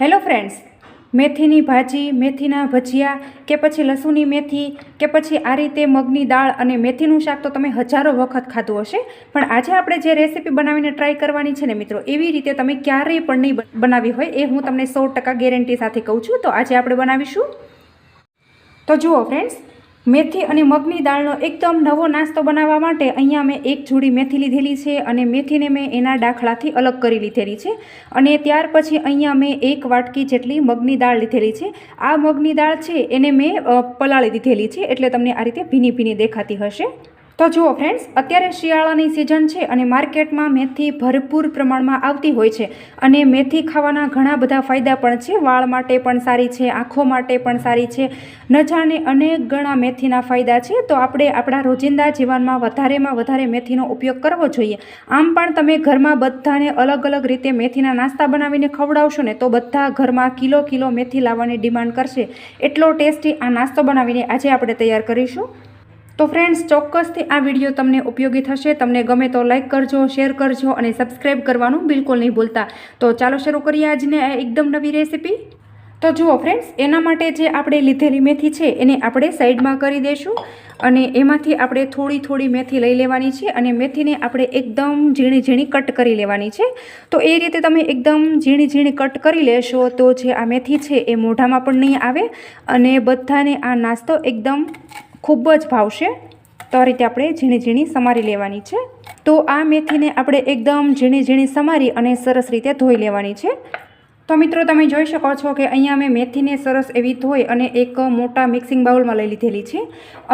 Hello friends, મેથીની ભાજી, મેથીના ભજીયા કે પછી લસુની મેથી કે પછી આ રીતે મગની દાળ અને મેથીનું શાક તો તમે હજારો વખત ખાધું હશે, પણ આજે આપણે જે રેસીપી બનાવીને ટ્રાય કરવાની છે ને મિત્રો, એવી રીતે તમે ક્યારેય પણ નહીં બનાવી હોય એ હું તમને સો ગેરંટી સાથે કહું છું. તો આજે આપણે બનાવીશું. તો જુઓ ફ્રેન્ડ્સ મેથી અને મગની દાળનો એકદમ નવો નાસ્તો બનાવવા માટે અહીંયા મેં એક જોડી મેથી લીધેલી છે અને મેથીને મેં એના દાખલાથી અલગ કરી લીધેલી છે. અને ત્યાર પછી અહીંયા મેં એક વાટકી જેટલી મગની દાળ લીધેલી છે. આ મગની દાળ છે એને મેં પલાળી દીધેલી છે એટલે તમને આ રીતે ભીની ભીની દેખાતી હશે. તો જુઓ ફ્રેન્ડ્સ અત્યારે શિયાળાની સિઝન છે અને માર્કેટમાં મેથી ભરપૂર પ્રમાણમાં આવતી હોય છે. અને મેથી ખાવાના ઘણા બધા ફાયદા પણ છે. વાળ માટે પણ સારી છે, આંખો માટે પણ સારી છે. નજાને અનેક ગણા મેથીના ફાયદા છે. તો આપણે આપણા રોજિંદા જીવનમાં વધારેમાં વધારે મેથીનો ઉપયોગ કરવો જોઈએ. આમ પણ તમે ઘરમાં બધાને અલગ અલગ રીતે મેથીના નાસ્તા બનાવીને ખવડાવશો ને, તો બધા ઘરમાં કિલો કિલો મેથી લાવવાની ડિમાન્ડ કરશે. એટલો ટેસ્ટી આ નાસ્તો બનાવીને આજે આપણે તૈયાર કરીશું. તો ફ્રેન્ડ્સ ચોક્કસથી આ વીડિયો તમને ઉપયોગી થશે. તમને ગમે તો લાઇક કરજો શેર કરજો અને સબસ્ક્રાઈબ કરવાનું બિલકુલ નહીં ભૂલતા. તો ચાલો શરૂ કરીએ આજને એકદમ નવી રેસીપી તો જુઓ ફ્રેન્ડ્સ એના માટે જે આપણે લીધેલી મેથી છે, એને આપણે સાઈડમાં કરી દઈશું અને એમાંથી આપણે થોડી થોડી મેથી લઈ લેવાની છે અને મેથીને આપણે એકદમ ઝીણી ઝીણી કટ કરી લેવાની છે. તો એ રીતે તમે એકદમ ઝીણી ઝીણી કટ કરી લેશો તો જે આ મેથી છે એ મોઢામાં પણ નહીં આવે અને બધાને આ નાસ્તો એકદમ ખૂબ જ ભાવશે. તો આ રીતે આપણે ઝીણી ઝીણી સમારી લેવાની છે. તો આ મેથીને આપણે એકદમ ઝીણી ઝીણી સમારી અને સરસ રીતે ધોઈ લેવાની છે. તો મિત્રો, તમે જોઈ શકો છો કે અહીંયા મેં મેથીને સરસ એવી ધોઈ અને એક મોટા મિક્સિંગ બાઉલમાં લઈ લીધેલી છે.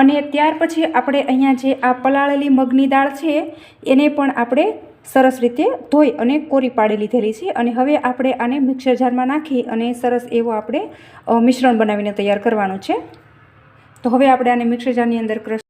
અને ત્યાર પછી આપણે અહીંયા જે આ પલાળેલી મગની દાળ છે, એને પણ આપણે સરસ રીતે ધોઈ અને કોરી પાડી લીધેલી છે. અને હવે આપણે આને મિક્સર જારમાં નાખી અને સરસ એવો આપણે મિશ્રણ બનાવીને તૈયાર કરવાનું છે. તો હવે આપણે આને મિક્સર જારની અંદર ક્રશ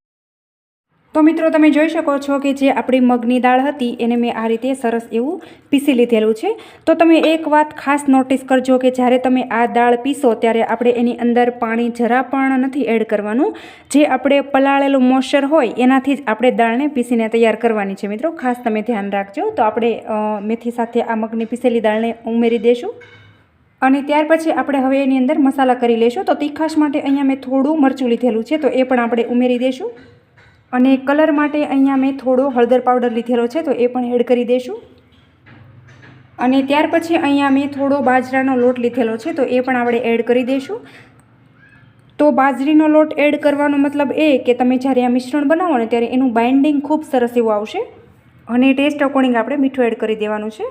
તો મિત્રો, તમે જોઈ શકો છો કે જે આપણી મગની દાળ હતી, એને મેં આ રીતે સરસ એવું પીસી લીધેલું છે. તો તમે એક વાત ખાસ નોટિસ કરજો કે જ્યારે તમે આ દાળ પીસો, ત્યારે આપણે એની અંદર પાણી જરા પણ નથી એડ કરવાનું. જે આપણે પલાળેલું મોઇશ્ચર હોય, એનાથી જ આપણે દાળને પીસીને તૈયાર કરવાની છે. મિત્રો, ખાસ તમે ધ્યાન રાખજો. તો આપણે મેથી સાથે આ મગની પીસેલી દાળને ઉમેરી દઈશું અને ત્યાર પછી આપણે હવે એની અંદર મસાલા કરી લઈશું તો તીખાશ માટે અહીંયા મેં થોડું મરચું લીધેલું છે, તો એ પણ આપણે ઉમેરી દઈશું અને કલર માટે અહીંયા મેં થોડો હળદર પાવડર લીધેલો છે, તો એ પણ એડ કરી દઈશું અને ત્યાર પછી અહીંયા મેં થોડો બાજરાનો લોટ લીધેલો છે, તો એ પણ આપણે એડ કરી દઈશું તો બાજરીનો લોટ એડ કરવાનો મતલબ એ કે તમે જ્યારે આ મિશ્રણ બનાવો ને ત્યારે એનું બાઇન્ડિંગ ખૂબ સરસ એવું આવશે. અને ટેસ્ટ અકોર્ડિંગ આપણે મીઠું એડ કરી દેવાનું છે.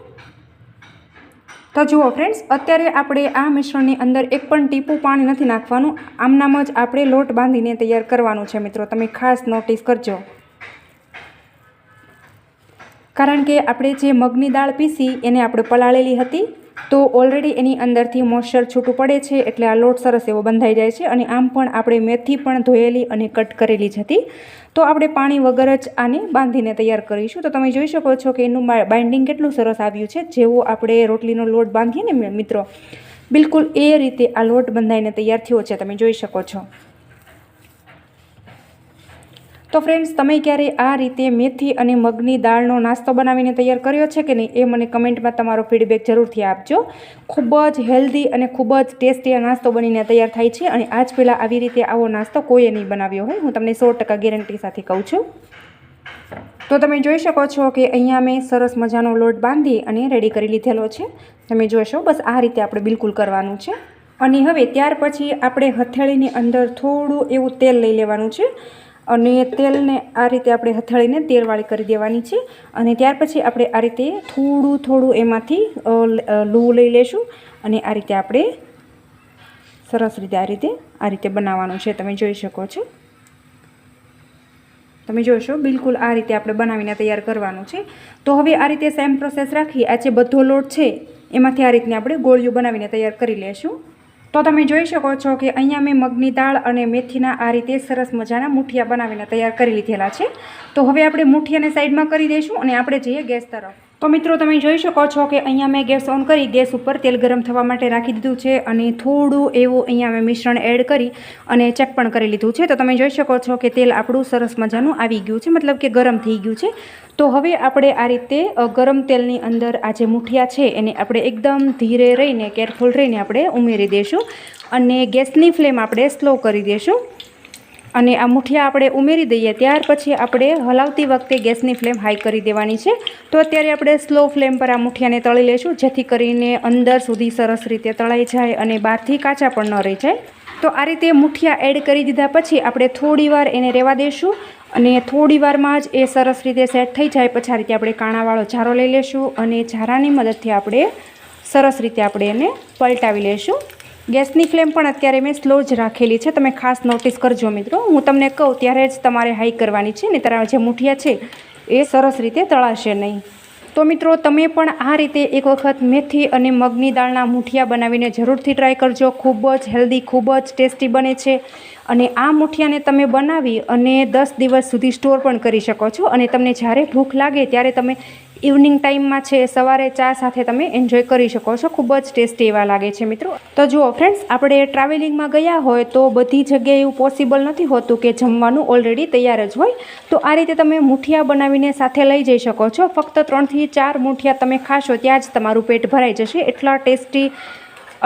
તો જુઓ ફ્રેન્ડ્સ અત્યારે આપણે આ મિશ્રણની અંદર એક પણ ટીપું પાણી નથી નાખવાનું. આમનામ જ આપણે લોટ બાંધીને તૈયાર કરવાનું છે મિત્રો. તમે ખાસ નોટિસ કરજો. કારણ કે આપણે જે મગની દાળ પીસી, એને આપણે પલાળેલી હતી. તો ઓલરેડી એની અંદરથી મોઇશ્ચર છૂટું પડે છે, એટલે આ લોટ સરસ એવો બંધાઈ જાય છે અને આમ પણ આપણે મેથી પણ ધોયેલી અને કટ કરેલી જ હતી. તો આપણે પાણી વગર જ આને બાંધીને તૈયાર કરીશું. તો તમે જોઈ શકો છો કે એનું બાઇન્ડિંગ કેટલું સરસ આવ્યું છે, જેવો આપણે રોટલીનો લોટ બાંધીએ ને મિત્રો. બિલકુલ એ રીતે આ લોટ બંધાઈને તૈયાર થયો છે, તમે જોઈ શકો છો. તો ફ્રેન્ડ્સ તમે ક્યારે આ રીતે મેથી અને મગની દાળનો નાસ્તો બનાવીને તૈયાર કર્યો છે કે નહીં એ મને કમેન્ટમાં તમારો ફીડબેક જરૂરથી આપજો. ખૂબ જ હેલ્ધી અને ખૂબ જ ટેસ્ટી આ નાસ્તો બનીને તૈયાર થાય છે અને આજ પહેલાં આવી રીતે આવો નાસ્તો કોઈએ નહીં બનાવ્યો હોય. હું તમને સો ગેરંટી સાથે કહું છું. તો તમે જોઈ શકો છો કે અહીંયા મેં સરસ મજાનો લોટ બાંધી અને રેડી કરી લીધેલો છે. તમે જોશો, બસ આ રીતે આપણે બિલકુલ કરવાનું છે. અને હવે ત્યાર પછી આપણે હથેળીની અંદર થોડું એવું તેલ લઈ લેવાનું છે. અને તેલને આ રીતે આપણે હથળીને તેલવાળી કરી દેવાની છે. અને ત્યાર પછી આપણે આ રીતે થોડું થોડું એમાંથી લૂ લઈ લેશું અને આ રીતે આપણે સરસ રીતે આ રીતે આ રીતે બનાવવાનું છે. તમે જોઈ શકો છો. તમે જોશો, બિલકુલ આ રીતે આપણે બનાવીને તૈયાર કરવાનું છે. તો હવે આ રીતે સેમ પ્રોસેસ રાખી આ જે બધો લોટ છે, એમાંથી આ રીતને આપણે ગોળીઓ બનાવીને તૈયાર કરી લેશું. તો તમે જોઈ શકો છો કે અહીંયા મેં મગની દાળ અને મેથીના આ રીતે સરસ મજાના મુઠિયા બનાવીને તૈયાર કરી લીધેલા છે. તો હવે આપણે મુઠિયાને સાઈડમાં કરી દઈશું અને આપણે જઈએ ગેસ તરફ. તો મિત્રો, તમે જોઈ શકો છો કે અહીંયા મેં ગેસ ઓન કરી, ગેસ ઉપર તેલ ગરમ થવા માટે રાખી દીધું છે અને થોડું એવું અહીંયા મેં મિશ્રણ એડ કરી અને ચેક પણ કરી લીધું છે. તો તમે જોઈ શકો છો કે તેલ આપણું સરસ મજાનું આવી ગયું છે, મતલબ કે ગરમ થઈ ગયું છે. તો હવે આપણે આ રીતે ગરમ તેલની અંદર આ જે મૂઠિયા છે એને આપણે એકદમ ધીરે રહીને, કેરફુલ રહીને આપણે ઉમેરી દઈશું અને ગેસની ફ્લેમ આપણે સ્લો કરી દઈશું અને આ મૂઠિયા આપણે ઉમેરી દઈએ ત્યાર પછી આપણે હલાવતી વખતે ગેસની ફ્લેમ હાઈ કરી દેવાની છે. તો અત્યારે આપણે સ્લો ફ્લેમ પર આ મૂઠિયાને તળી લઈશું જેથી કરીને અંદર સુધી સરસ રીતે તળાઈ જાય અને બહારથી કાચા પણ ન રહી જાય. તો આ રીતે મુઠિયા એડ કરી દીધા પછી આપણે થોડીવાર એને રહેવા દઈશું અને થોડી વારમાં જ એ સરસ રીતે સેટ થઈ જાય. પછી રીતે આપણે કાણાવાળો ઝારો લઈ લેશું અને ઝારાની મદદથી આપણે સરસ રીતે આપણે એને પલટાવી લેશું. ગેસની ફ્લેમ પણ અત્યારે મેં સ્લો જ રાખેલી છે. તમે ખાસ નોટિસ કરજો મિત્રો. હું તમને કહું ત્યારે જ તમારે હાઈ કરવાની છે ને તારા જે મુઠિયા છે એ સરસ રીતે તળાશે નહીં. તો મિત્રો, તમે પણ આ રીતે એક વખત મેથી અને મગની દાળના મૂઠિયા બનાવીને જરૂરથી ટ્રાય કરજો. ખૂબ જ હેલ્ધી ખૂબ જ ટેસ્ટી બને છે. અને આ મુઠિયાને તમે બનાવી અને દસ દિવસ સુધી સ્ટોર પણ કરી શકો છો. અને તમને જ્યારે ભૂખ લાગે ત્યારે તમે ઇવનિંગ ટાઈમમાં છે, સવારે ચા સાથે તમે એન્જોય કરી શકો છો. ખૂબ જ ટેસ્ટી એવા લાગે છે મિત્રો. તો જુઓ ફ્રેન્ડ્સ આપણે ટ્રાવેલિંગમાં ગયા હોય તો બધી જગ્યાએ એવું પોસિબલ નથી હોતું કે જમવાનું ઓલરેડી તૈયાર જ હોય. તો આ રીતે તમે મુઠિયા બનાવીને સાથે લઈ જઈ શકો છો. ફક્ત ત્રણથી ચાર મુઠિયા તમે ખાશો, ત્યાં જ તમારું પેટ ભરાઈ જશે. એટલા ટેસ્ટી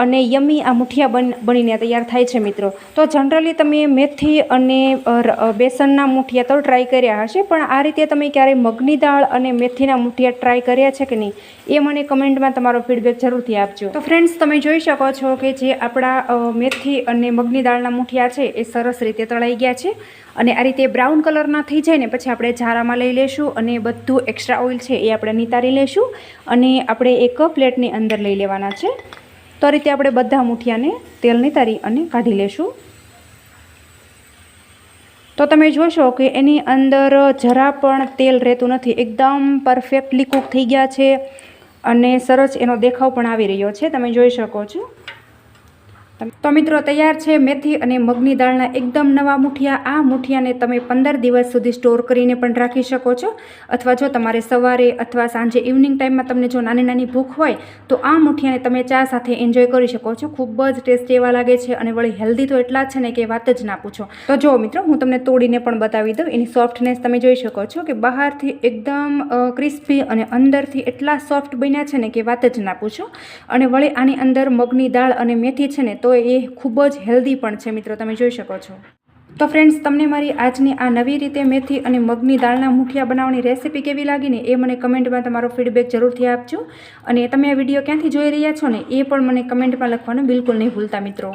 અને યમી આ મુઠિયા બન, બનીને તૈયાર થાય છે મિત્રો. તો જનરલી તમે મેથી અને બેસનના મુઠિયા તો ટ્રાય કર્યા હશે, પણ આ રીતે તમે ક્યારેય મગની દાળ અને મેથીના મુઠિયા ટ્રાય કર્યા છે કે નહીં, એ મને કમેન્ટમાં તમારો ફીડબેક જરૂરથી આપજો. તો ફ્રેન્ડ્સ તમે જોઈ શકો છો કે જે આપણા મેથી અને મગની દાળના મુઠિયા છે, એ સરસ રીતે તળાઈ ગયા છે. અને આ રીતે બ્રાઉન કલરના થઈ જાય ને, પછી આપણે ઝારામાં લઈ લેશું અને બધું એક્સ્ટ્રા ઓઇલ છે એ આપણે નિતારી લેશું. અને આપણે એક પ્લેટની અંદર લઈ લેવાના છે. તો આ રીતે આપણે બધા મૂઠિયાને તેલ નિતારી અને કાઢી લેશું. તો તમે જોશો કે એની અંદર જરા પણ તેલ રહેતું નથી. એકદમ પરફેક્ટલી કૂક થઈ ગયા છે અને સરસ એનો દેખાવ પણ આવી રહ્યો છે. તમે જોઈ શકો છો. તો મિત્રો, તૈયાર છે મેથી અને મગની દાળના એકદમ નવા મુઠિયા. આ મુઠિયાને તમે પંદર દિવસ સુધી સ્ટોર કરીને પણ રાખી શકો છો. અથવા જો તમારે સવારે અથવા સાંજે ઇવનિંગ ટાઈમમાં તમને જો નાની નાની ભૂખ હોય, તો આ મુઠિયાને તમે ચા સાથે એન્જોય કરી શકો છો. ખૂબ જ ટેસ્ટી એવા લાગે છે અને વળી હેલ્ધી તો એટલા છે ને કે વાત જ ના પૂછો. તો જો મિત્રો, હું તમને તોડીને પણ બતાવી દઉં. એની સોફ્ટનેસ તમે જોઈ શકો છો કે બહારથી એકદમ ક્રિસ્પી અને અંદરથી એટલા સોફ્ટ બન્યા છે ને કે વાત જ ના પૂછો. અને વળી આની અંદર મગની દાળ અને મેથી છે ને, તો એ ખૂબ જ હેલ્ધી પણ છે મિત્રો, તમે જોઈ શકો છો. તો ફ્રેન્ડ્સ તમને મારી આજની આ નવી રીતે મેથી અને મગની દાળના મુઠિયા બનાવવાની રેસીપી કેવી લાગી ને એ મને કમેન્ટમાં તમારો ફીડબેક જરૂરથી આપજો. અને તમે આ વીડિયો ક્યાંથી જોઈ રહ્યા છો ને એ પણ મને કમેન્ટમાં લખવાનું બિલકુલ નહીં ભૂલતા મિત્રો.